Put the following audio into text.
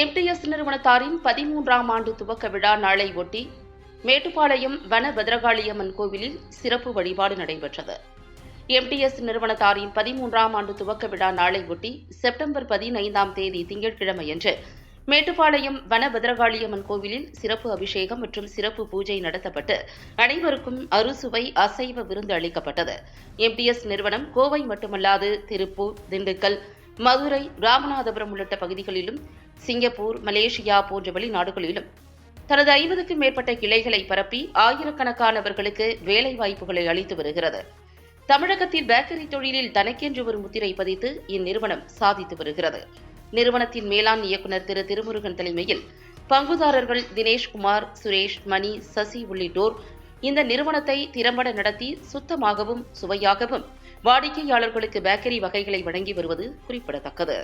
MTS நிறுவனத்தாரின் பதிமூன்றாம் ஆண்டு துவக்க விழா நாளை ஒட்டி மேட்டுப்பாளையம் வன பத்ரகாளியம்மன் கோவிலில் சிறப்பு வழிபாடு நடைபெற்றது. எம்டிஎஸ் நிறுவனத்தாரின் பதிமூன்றாம் ஆண்டு துவக்க விழா நாளை ஒட்டி செப்டம்பர் பதினைந்தாம் தேதி திங்கட்கிழமையன்று மேட்டுப்பாளையம் வனபத்ரகாளியம்மன் கோவிலில் சிறப்பு அபிஷேகம் மற்றும் சிறப்பு பூஜை நடத்தப்பட்டு அனைவருக்கும் அறுசுவை அசைவ விருந்து அளிக்கப்பட்டது. எம்டிஎஸ் நிறுவனம் கோவை மட்டுமல்லாது திருப்பூர் திண்டுக்கல் மதுரை ராமநாதபுரம் உள்ளிட்ட பகுதிகளிலும் சிங்கப்பூர் மலேசியா போன்ற வெளிநாடுகளிலும் தனது ஐம்பதுக்கும் மேற்பட்ட கிளைகளை பரப்பி ஆயிரக்கணக்கானவர்களுக்கு வேலை வாய்ப்புகளை அளித்து வருகிறது. தமிழகத்தில் பேக்கரி தொழிலில் தனக்கென்று ஒரு முத்திரை பதித்து இந்நிறுவனம் சாதித்து வருகிறது. நிறுவனத்தின் மேலாண் இயக்குநர் திரு திருமுருகன் தலைமையில் பங்குதாரர்கள் தினேஷ்குமார் சுரேஷ் மணி சசி உள்ளிட்டோர் இந்த நிறுவனத்தை திறம்பட நடத்தி சுத்தமாகவும் சுவையாகவும் வாடிக்கையாளர்களுக்கு பேக்கரி வகைகளை வழங்கி வருவது குறிப்பிடத்தக்கது.